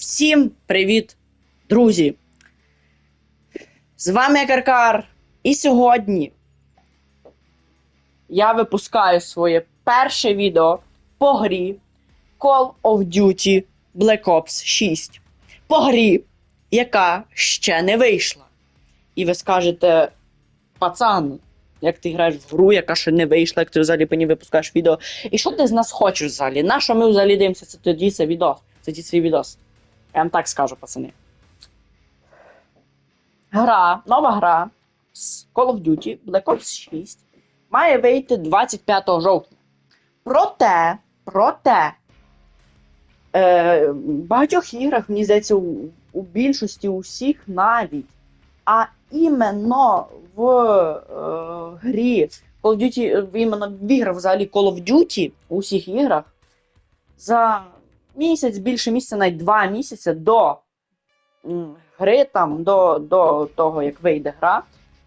Всім привіт, друзі! З вами Каркар. І сьогодні я випускаю своє перше відео по грі Call of Duty Black Ops 6. По грі, яка ще не вийшла. І ви скажете, пацан, як ти граєш в гру, яка ще не вийшла, як ти взагалі по випускаєш відео. І що ти з нас хочеш взагалі? На що ми взагалі дивимося? Це тоді це відос. Це ті свій відос. Я вам так скажу, пацани. Гра, нова гра з Call of Duty Black Ops 6 має вийти 25 жовтня. Проте, проте, е, в багатьох іграх, мені здається, у, у більшості усіх навіть, а іменно в е, грі Call of Duty, іменно в іграх взагалі Call of Duty, у всіх іграх, за місяць, більше місяця, навіть два місяці до гри, там, до, до того, як вийде гра,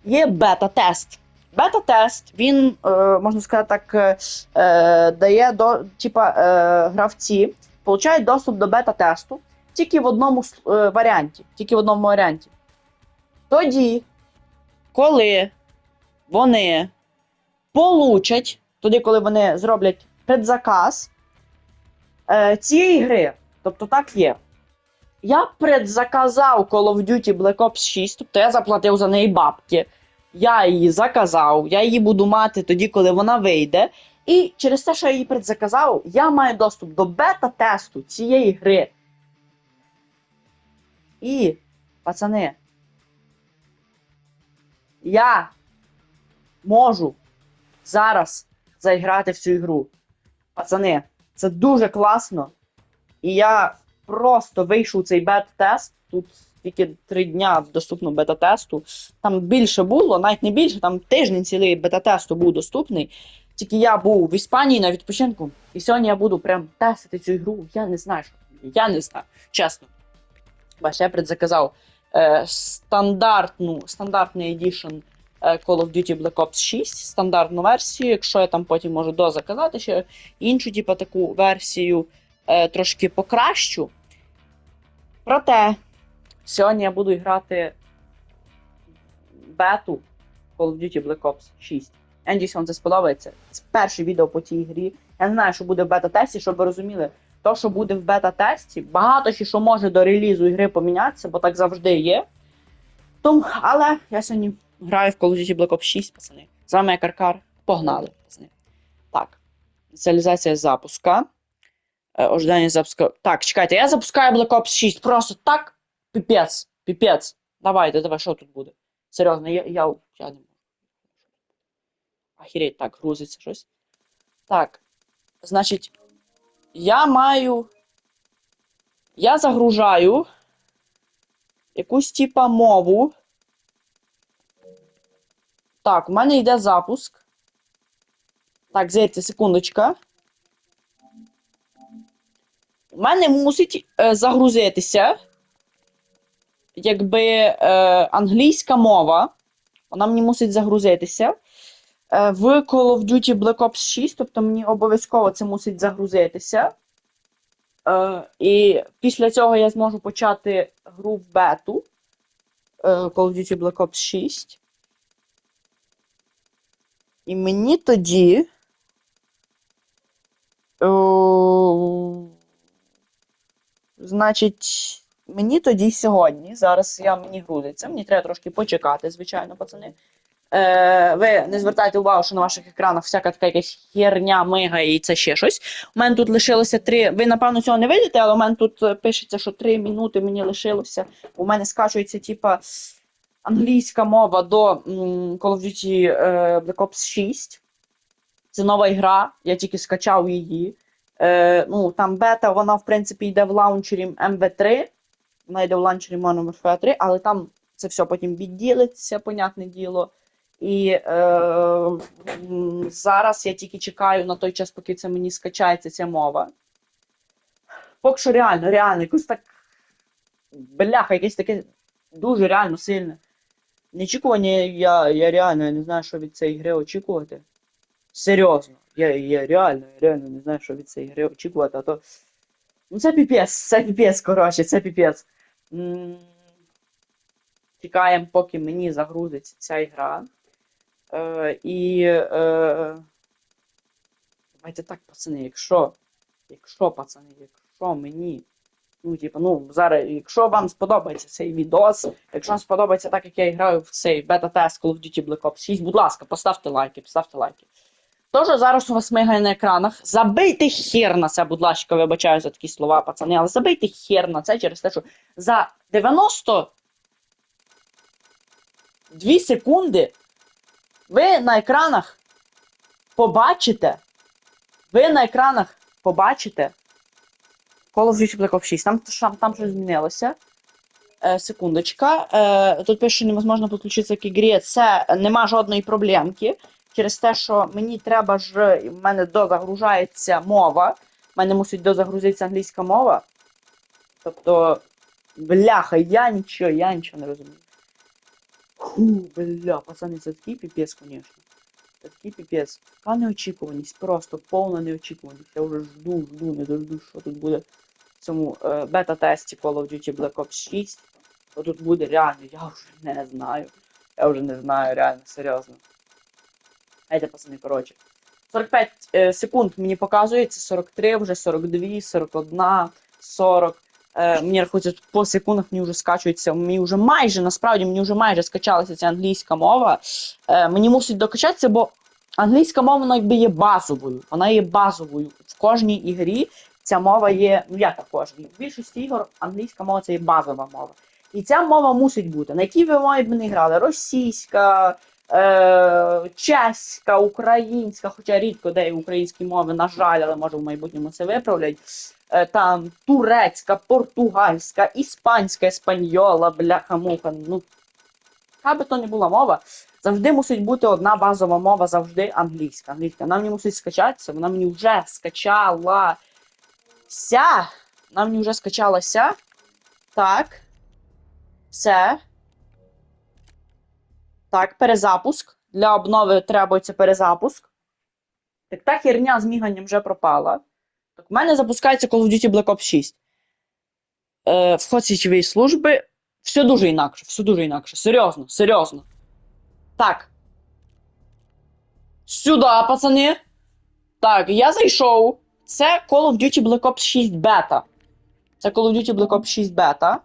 є бета-тест. Бета-тест, він, е, можна сказати так, е, е, дає до, типа, гравці, получають доступ до бета-тесту тільки в одному е, варіанті. Тільки в одному варіанті. Тоді, коли вони получать, тоді, коли вони зроблять предзаказ е, цієї гри, тобто так є. Я предзаказав Call of Duty Black Ops 6, тобто я заплатив за неї бабки. Я її заказав, я її буду мати тоді, коли вона вийде. І через те, що я її предзаказав, я маю доступ до бета-тесту цієї гри. І, пацани, я можу зараз заіграти в цю ігру. Пацани, це дуже класно. І я просто вийшов цей бета-тест. Тут тільки три дня доступно бета-тесту. Там більше було, навіть не більше, там тиждень цілий бета-тесту був доступний. Тільки я був в Іспанії на відпочинку, і сьогодні я буду прям тестити цю ігру. Я не знаю, що я не знаю, чесно. Бач, я предзаказав е, стандартну, стандартний едішн Call of Duty Black Ops 6, стандартну версію. Якщо я там потім можу дозаказати ще іншу, типу, таку версію е, трошки покращу. Проте, сьогодні я буду грати бету Call of Duty Black Ops 6. Я надіюсь, вам це сподобається. Це перше відео по цій грі. Я не знаю, що буде в бета-тесті, щоб ви розуміли. То, що буде в бета-тесті, багато ще що може до релізу ігри помінятися, бо так завжди є. Тому, але я сьогодні граю в Call of Duty Black Ops 6, пацани. З вами Каркар. Погнали, пацани. Так. Ініціалізація запуска. Е, Ожидання запуска. Так, чекайте, я запускаю Black Ops 6. Просто так. Піпець. Піпець. Давайте, давай, що тут буде? Серйозно, я, я, я не можу. Ахіреть, так, грузиться щось. Так. Значить, я маю. Я загружаю якусь типа мову. Так, у мене йде запуск. Так, зерці, секундочка. У мене мусить е, загрузитися. Якби е, англійська мова. Вона мені мусить загрузитися. Е, в Call of Duty Black Ops 6, тобто мені обов'язково це мусить загрузитися. Е, і після цього я зможу почати гру в бету е, Call of Duty Black Ops 6. І мені тоді. О, значить, мені тоді сьогодні. Зараз я мені грузиться. Мені треба трошки почекати, звичайно, пацани. Е, ви не звертайте увагу, що на ваших екранах всяка така якась херня мигає і це ще щось. У мене тут лишилося три. Ви, напевно, цього не видите, але у мене тут е, пишеться, що три минути мені лишилося. У мене скачується, типа, англійська мова до Call of Duty е, Black Ops 6. Це нова ігра, я тільки скачав її. Е, ну, там бета, вона, в принципі, йде в лаунчері MV3. Вона йде в лаунчері Warfare 3, але там це все потім відділиться, понятне діло. І е, зараз я тільки чекаю на той час, поки це мені скачається ця мова. Поки що реально, реально, якось так. Бляха, якесь таке дуже реально сильне. Неочікування, я, я реально я не знаю, що від цієї гри очікувати. Серйозно. Я, я реально, я реально не знаю, що від цієї гри очікувати, а то Ну це піпець, це піпець, коротше, це піпець. Чекаємо, поки мені загрузиться ця ігра. Е, і. Е, давайте так, пацани, якщо. Якщо, пацани, якщо мені. Ну, типу, ну, зараз, якщо вам сподобається цей відос, якщо вам сподобається так, як я граю в цей бета-тест Call of Duty Black Ops 6, будь ласка, поставте лайки, поставте лайки. Тож зараз у вас мигає на екранах. Забийте хер на це, будь ласка, вибачаю за такі слова, пацани, але забийте хер на це через те, що за 92 секунди ви на екранах побачите. Ви на екранах побачите Call of Duty Black Ops 6. Там, там, там щось змінилося. Е, секундочка. Е, тут пише, що невозможно підключитися к ігрі. Це нема жодної проблемки. Через те, що мені треба ж. в мене дозагружається мова. В мене мусить дозагрузитися англійська мова. Тобто, бляха, я нічого, я нічого не розумію. Фу, бля, пацани, це такий піпець, звісно. Такий піпець. Така неочікуваність, просто повна неочікуваність. Я вже жду, жду, не дожду, що тут буде в цьому е, бета-тесті Call of Duty Black Ops 6. Що тут буде реально, я вже не знаю. Я вже не знаю, реально, серйозно. Гайте, пацани, коротше. 45 е, секунд мені показується, 43, вже 42, 41, 40. Е, мені рахується, по секундах мені вже скачується, мені вже майже, насправді, мені вже майже скачалася ця англійська мова. Е, мені мусить докачатися, бо англійська мова вона якби є базовою. Вона є базовою. В кожній ігрі ця мова є, ну як кожній. В більшості ігор англійська мова це є базова мова. І ця мова мусить бути. На якій ви мові б не грали? Російська, е, чеська, українська, хоча рідко де українські мови, на жаль, але може в майбутньому це виправлять. Е, там турецька, португальська, іспанська, еспаньола, бляха-муха. Ну, яка би то не була мова, завжди мусить бути одна базова мова, завжди англійська. Англійська. Вона мені мусить скачатися, вона мені вже скачалася. Вона мені вже скачалася. Так. Все. Так, перезапуск. Для обнови требується перезапуск. Так та херня з міганням вже пропала. Так, в мене запускається Call of Duty Black Ops 6. Е, вход січової служби. Все дуже інакше, все дуже інакше. Серйозно, серйозно. Так. Сюди, пацани. Так, я зайшов. Це Call of Duty Black Ops 6 Beta. Це Call of Duty Black Ops 6 Beta.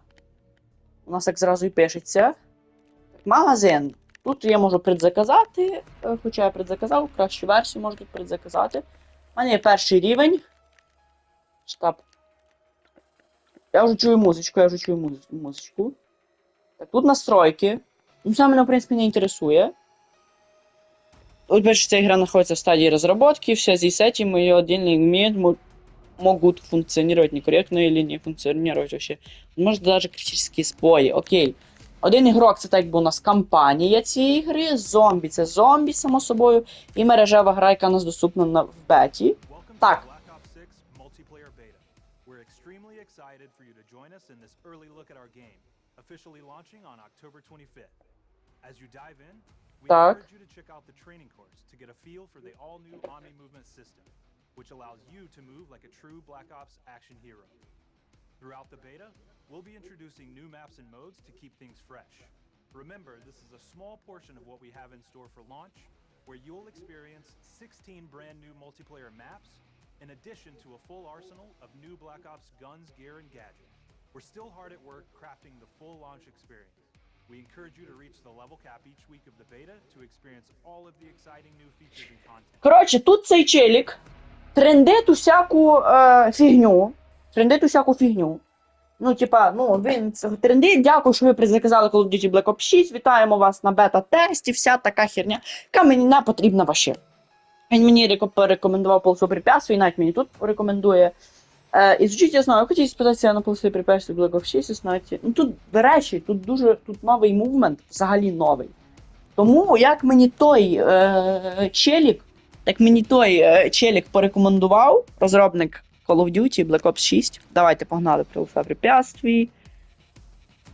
У нас як зразу і пишеться. Магазин. Тут я можу предзаказати, е, хоча я предзаказав, кращу версію можу тут предзаказати. У мене є перший рівень. Штаб. Я вже чую музичку, я вже чую музи- музичку. Так, тут настройки. Ну, це мене, в принципі, не інтересує. Тут пише, что игра находится в стадии разработки, в связи с этим ее отдельные элементы мо- могут функционировать некорректно или не функционировать вообще. Может даже критические сбої. Окей. Один ігрок це так якби у нас кампанія цієї гри, зомбі це зомбі, само собою, і мережева гра, яка у нас доступна на, в беті. Так. to Black Ops 6 multiplayer beta. We're extremely excited for you to join us in this early look at our game, officially launching on October 25th. As you dive in, we Так. which allows you to move like a true Black Ops action hero. Throughout the beta, we'll be introducing new maps and modes to keep things fresh. Remember, this is a small portion of what we have in store for launch, where you'll experience 16 brand new multiplayer maps, in addition to a full arsenal of new Black Ops guns, gear, and gadgets. We're still hard at work crafting the full launch experience. We encourage you to reach the level cap each week of the beta to experience all of the exciting new features and content. Коротше, тут цей челік трендить усяку е, фігню. Трендить усяку фігню. Ну, типа, ну, він це трендить. Дякую, що ви предзаказали Call of Duty Black Ops 6. Вітаємо вас на бета-тесті. Вся така херня, яка мені не потрібна вообще. Він мені порекомендував полосу препятствий, навіть мені тут порекомендує. Е, ізучіть основу. Я хотів спитатися на полосу препятствий Black Ops 6, знаєте. Ну тут, до речі, тут дуже тут новий мувмент, взагалі новий. Тому як мені той е, челік, як мені той е, челік порекомендував, розробник Call of Duty Black Ops 6. Давайте погнали полоса препятствий.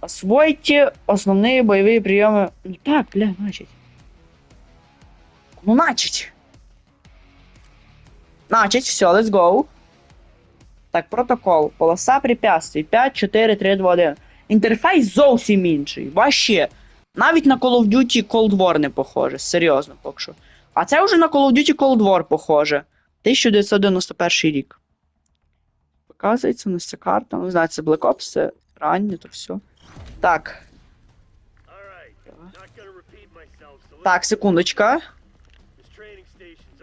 Освойте основні бойові прийоми. Ну так, бля, значить. Ну, значить. Значить, все, let's go. Так, протокол. Полоса препятствий. 5, 4, 3, 2, 1. Інтерфейс зовсім інший. Ваще. Навіть на Call of Duty Cold War не похоже. Серйозно, поки що. А це вже на Call of Duty Cold War похоже. 1991 рік. Показується у нас ця карта. Ну, знаєте, це Black Ops, це раннє, то все. Так. Так, секундочка.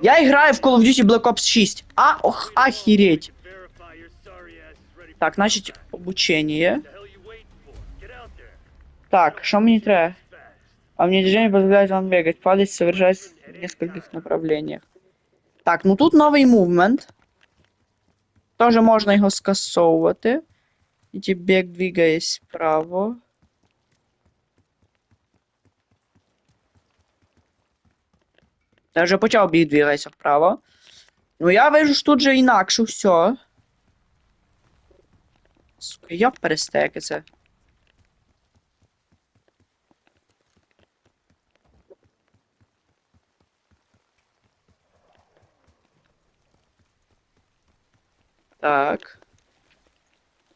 Я граю в Call of Duty Black Ops 6. А, ох, охереть. Так, значить, обучение. Так, что мне треба? А мне движение позволяет вам бегать, падать, совершать в нескольких направлениях. Так, ну тут новий мувмент. Тоже можна його скасовувати. І бег двигаясь вправо. Я вже почав біг двигатися вправо. Ну я вижу, що тут же інакше все. Сука, як перестеки Так.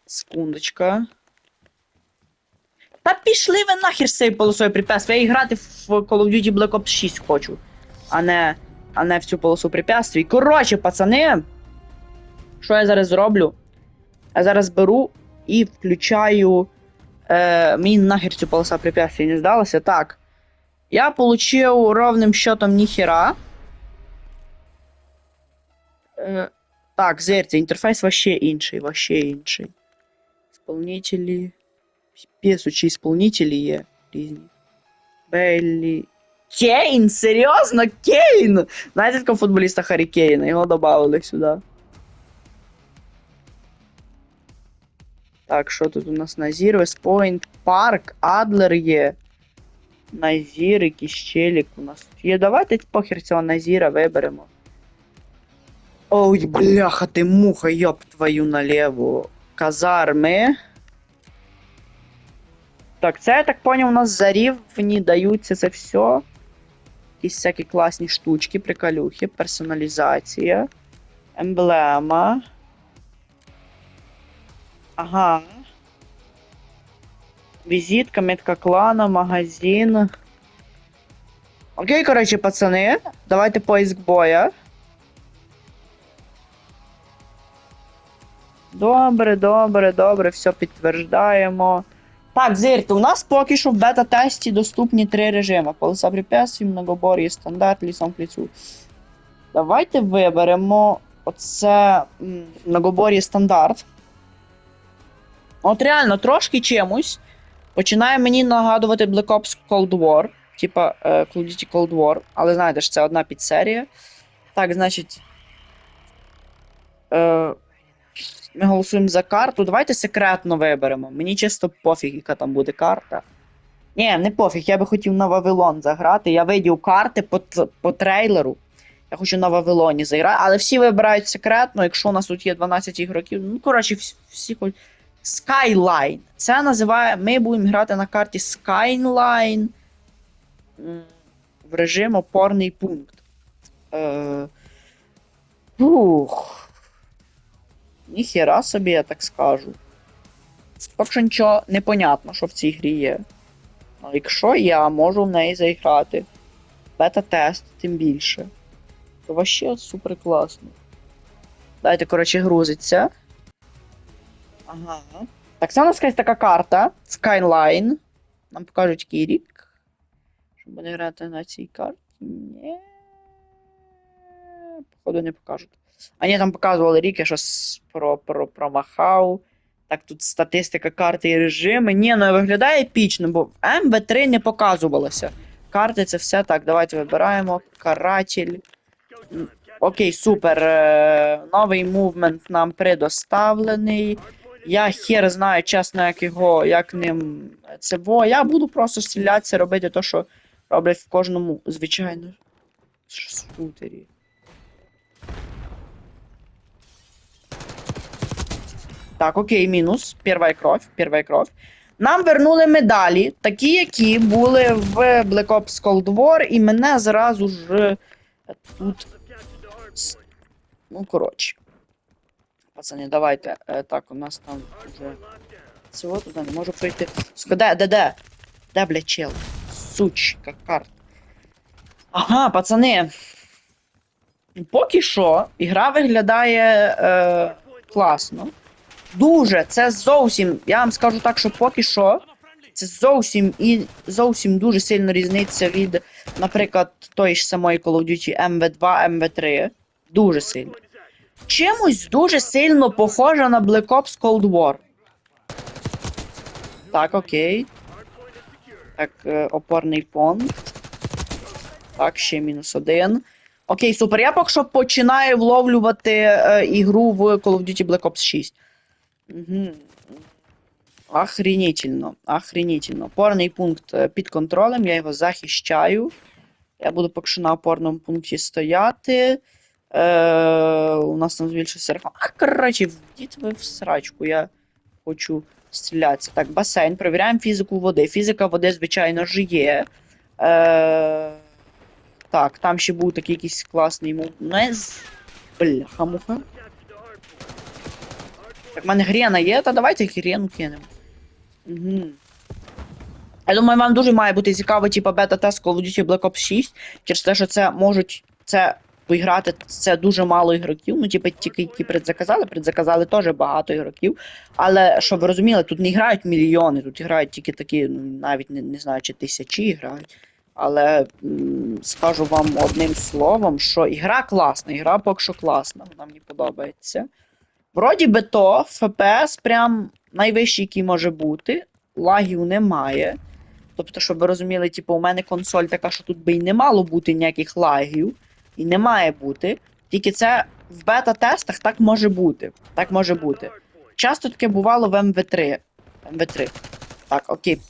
Секундочка. Та пішли ви нахер з цією полосою препятствий. Я і грати в Call of Duty Black Ops 6 хочу. А не, а не в цю полосу препятствий. Коротше, пацани. Що я зараз зроблю? Я зараз беру і включаю. Е, мені нахер цю полоса препятствий не здалося. Так. Я получив ровним счетом ніхера. Е, так, зерці, інтерфейс вообще інший, вообще інший. Исполнителі. Чи исполнителі є різні. Беллі. Кейн? Серйозно? Кейн? Знаєте такого футболіста Харі Кейна? Його додали сюди. Так, що тут у нас Назір, Вестпойнт, Парк, Адлер є. Назір, якийсь челік у нас є. Давайте похер цього Назіра виберемо. Ой, бляха, ти муха, йоп твою наліву. Казарми. Так, це я так поняв, у нас за рівні даються це все. Якісь всякі класні штучки, приколюхи, персоналізація, емблема. Ага. Візитка, метка клана, магазин. Окей, коротше, пацани, давайте поиск боя. Добре, добре, добре, все підтверждаємо. Так, зирте, у нас поки що в бета-тесті доступні три режими. Полоса препятствий, многобор'я, стандарт, лісом лісу. Давайте виберемо оце м, многобор'я стандарт. От реально, трошки чимось. Починає мені нагадувати Black Ops Cold War. Типа е, Call of Duty Cold War. Але знаєте ж, це одна підсерія. Так, значить. Е, ми голосуємо за карту. Давайте секретно виберемо. Мені чисто пофіг, яка там буде карта. Ні, не пофіг, я би хотів на Вавилон заграти. Я видів карти по, по трейлеру. Я хочу на Вавилоні заграти, але всі вибирають секретно, якщо у нас тут є 12 ігроків. Ну, коротше, всі, всі хочуть. Skyline. Це називає. Ми будемо грати на карті Skyline в режим опорний пункт. Е, Ух. Ніхера собі, я так скажу. Поки що нічого не понятно, що в цій грі є. А якщо я можу в неї заіграти, бета-тест, тим більше. То вообще супер класно. Дайте, коротше, грузиться. Ага. Так, нас якась така карта. Skyline. Нам покажуть який рік. Щоб не грати на цій карті. Ні. Походу не покажуть. А там показували рік, я щось про, про, промахав. Так, тут статистика карти і режими. Ні, ну виглядає епічно, бо в МВ3 не показувалося. Карти це все так. Давайте вибираємо. Каратель. Окей, супер. Е, Новий мувмент нам предоставлений. Я хер знаю, чесно, як його, як ним це во. Я буду просто стрілятися, робити те, що роблять в кожному, звичайно. Шутері. Так, окей, мінус. Перша кров, перша кров. Нам вернули медалі, такі, які були в Black Ops Cold War, і мене зразу ж тут. Ну, коротше. Пацани, давайте. Е, так, у нас там вже. Цього туди не можу пройти. Де, де, де? Де, блядь, чел? Сучка, карт. Ага, пацани. Поки що, ігра виглядає е, класно. Дуже, це зовсім. Я вам скажу так, що поки що. Це зовсім і зовсім дуже сильно різниця від, наприклад, тої ж самої Call of Duty MV2, MV3. Дуже сильно. Чимось дуже сильно похожа на Black Ops Cold War. Так, окей. Так, е, опорний пункт. Так, ще мінус один. Окей, супер. Я поки що починаю вловлювати е, ігру в Call of Duty Black Ops 6. Охренительно, охренительно. Опорний пункт е, під контролем, я його захищаю. Я буду поки що на опорному пункті стояти. Е, у нас там збільшився рахунок. А, коротше, вдіть ви в срачку, я хочу стрілятися. Так, басейн. Перевіряємо фізику води. Фізика води, звичайно ж, є. Е, так, там ще був такий якийсь класний мув. Не з. Бляха муха. Так, в мене грена є, та давайте грену кинемо. Угу. Я думаю, вам дуже має бути цікаво, типу, бета-тест Call of Duty Black Ops 6, через те, що це можуть це поіграти, це дуже мало ігроків. Ну, типу, тільки які предзаказали, предзаказали теж багато ігроків. Але щоб ви розуміли, тут не грають мільйони, тут грають тільки такі, ну, навіть не, не знаю, чи тисячі грають. Але м, скажу вам одним словом, що ігра класна, ігра поки що класна, вона мені подобається. Вроді би то, FPS прям найвищий, який може бути. Лагів немає. Тобто, щоб ви розуміли, типу, у мене консоль така, що тут би і не мало бути ніяких лагів. І не має бути. Тільки це в бета-тестах так може бути. Так може бути. Часто таке бувало в МВ3. МВ3. Так, окей.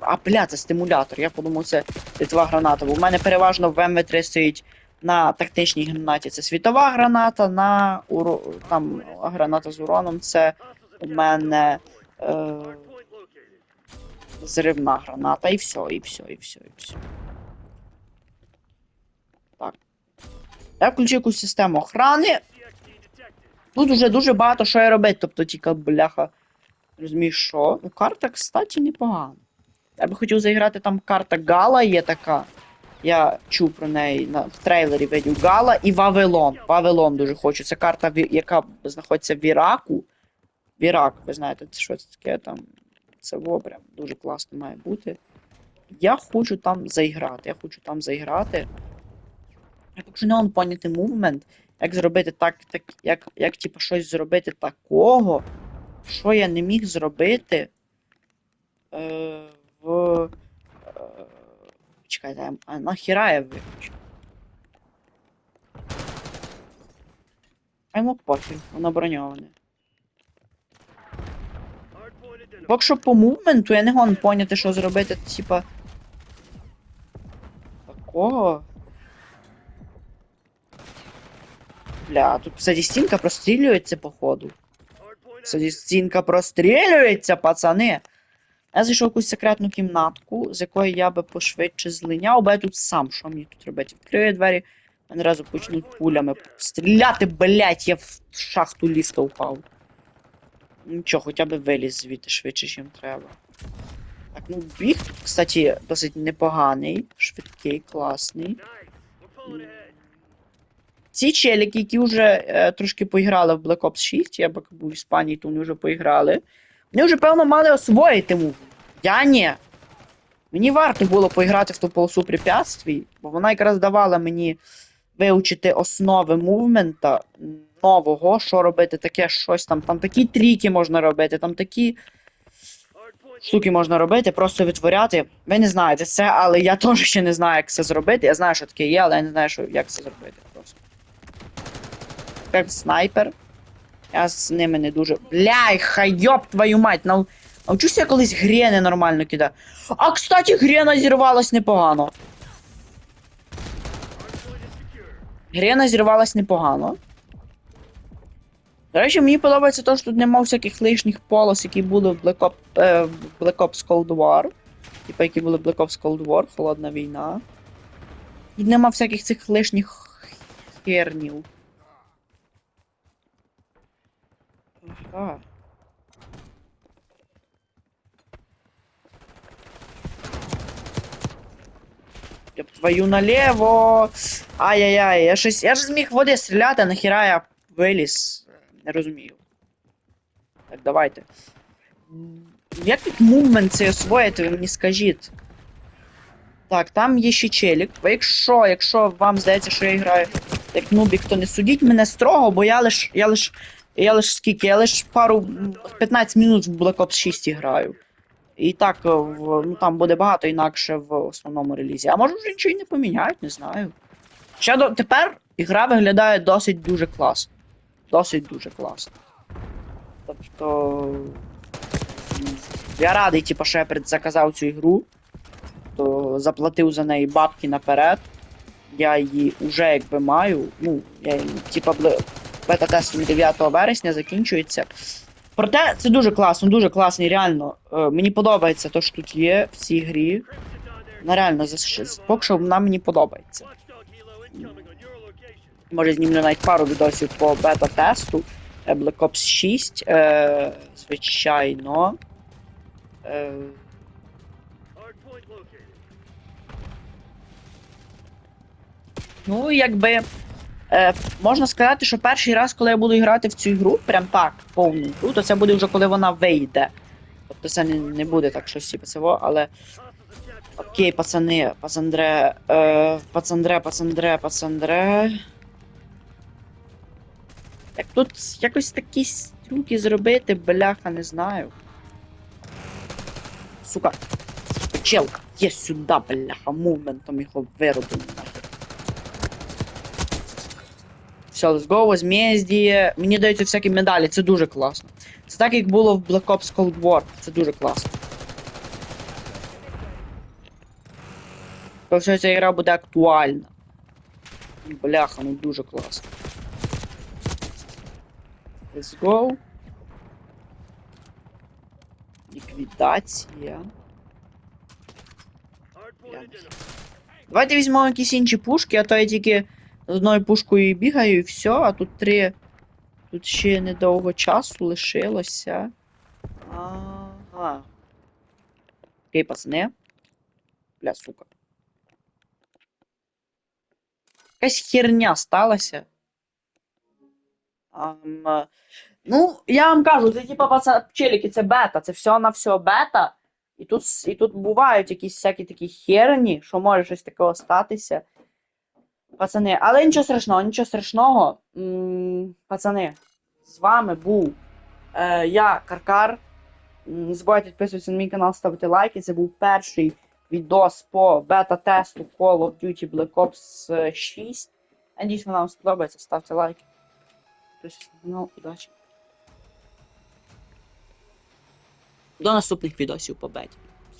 А, бля, це стимулятор. Я подумав, це світова граната. В мене переважно в МВ3 стоїть на тактичній гранаті. Це світова граната, на уро... там граната з уроном. Це у мене е... зривна граната. І все, і все, і все, і все. Так. Я включив якусь систему охрани. Тут вже дуже багато що я робити, тобто тільки бляха. Розумієш, що? Ну, карта, кстати, непогана. Я би хотів заіграти там карта Гала є така. Я чув про неї на, в трейлері видів Гала і Вавилон. Вавилон дуже хочу. Це карта, яка знаходиться в Іраку. В Ірак, ви знаєте, це що це таке там. Це вопрям дуже класно має бути. Я хочу там заіграти. Я хочу там заіграти. Я що не можу поняти мувмент, як зробити так, так як, як типу, щось зробити такого, що я не міг зробити е, в. Чекайте, а нахіра я виключу? А йому пофіг, воно броньоване. Поки що по мувменту я не гон поняти, що зробити, типа. Такого. Бля, тут, кстати, стінка прострілюється, походу. Кстати, стінка прострілюється, пацани. Я зайшов в якусь секретну кімнатку, з якої я би пошвидше злиняв, бо я тут сам, що мені тут робити? Відкрию двері, мене одразу почнуть пулями стріляти, блять, я в шахту ліфта впав. Нічого, хоча б виліз звідти швидше, ніж треба. Так, ну біг тут, кстати, досить непоганий, швидкий, класний. Ці челіки, які вже е, трошки поіграли в Black Ops 6, я поки був в Іспанії, то вони вже поіграли. Вони вже, певно, мали освоїти мув. Я ні. Мені варто було поіграти в ту полосу препятствій, бо вона якраз давала мені вивчити основи мувмента нового, що робити, таке щось там. Там такі тріки можна робити, там такі штуки можна робити, просто відтворяти. Ви не знаєте це, але я теж ще не знаю, як це зробити. Я знаю, що таке є, але я не знаю, що, як це зробити просто. Як снайпер. Я з ними не дуже. Бляй, хайоп твою мать! Нав... Навчуся я колись грени нормально кидати. А кстати, грена зірвалась непогано. Грена зірвалась непогано. До речі, мені подобається те, що тут нема всяких лишніх полос, які були в Black Ops, е, Black Ops Cold War. Типа, які були Black Ops Cold War, Холодна війна. І нема всяких цих лишніх хернів. А. Ёб твою налево. Ай-яй-яй, я щось. Я ж зміг води стріляти, нахіра я виліз. Не розумію. Так, давайте. Як тут мувмент цей освоїти, ви мені скажіть. Так, там є ще челік. Якщо, якщо вам здається, що я граю як нубік, то не судіть мене строго, бо я лиш. Я лиш. Я лиш скільки? Я лиш пару 15 минут в Black Ops 6 граю. І так, е, в, ну там буде багато інакше в основному релізі. А може вже нічого і не поміняють, не знаю. Ще до, тепер ігра виглядає досить дуже класно. Досить дуже класно. Тобто. Я радий, типу, що я предзаказав цю ігру. То заплатив за неї бабки наперед. Я її вже якби маю. Ну, я її, типа, бл- бета-тест 9 вересня закінчується. Проте це дуже класно, дуже класний, реально. Е, мені подобається те, що тут є в цій грі. Вона реально поки що вона мені подобається. Може знімлю навіть пару відосів по бета-тесту. Black Ops 6. Е, звичайно. Е, ну, якби. Е, можна сказати, що перший раз, коли я буду грати в цю ігру, прям так, повну ігру, то це буде вже коли вона вийде. Тобто це не, не буде так щось типу цього, але. Окей, пацани, пацандре, е, пацандре, пацандре, пацандре. Як тут якось такі трюки зробити, бляха, не знаю. Сука. Челка, є сюди, бляха, мувментом його виробили Все, let's go, возмездіє. Мені даються всякі медалі, це дуже класно. Це так, як було в Black Ops Cold War, це дуже класно. Тобто ця гра буде актуальна. Бляха, ну дуже класно. Let's go. Ліквідація. Давайте візьмемо якісь інші пушки, а то я тільки з одною пушкою бігаю і все, а тут три. Тут ще недовго часу лишилося. Ага. Окей, пацани. Бля, сука. Якась херня сталася. Е, ну, я вам кажу, це типа челіки, це бета, це все на все бета. І тут, і тут бувають якісь всякі такі херні, що може щось такого статися. Пацани, але нічого страшного, нічого страшного. М, Пацани, з вами був е, я, Каркар. Не забувайте підписуватися на мій канал, ставити лайки. Це був перший відос по бета-тесту Call of Duty Black Ops е, 6. Надіюсь, вона вам сподобається. Ставте лайки. Підписуйтесь на канал. Удачі. До наступних відосів по беті.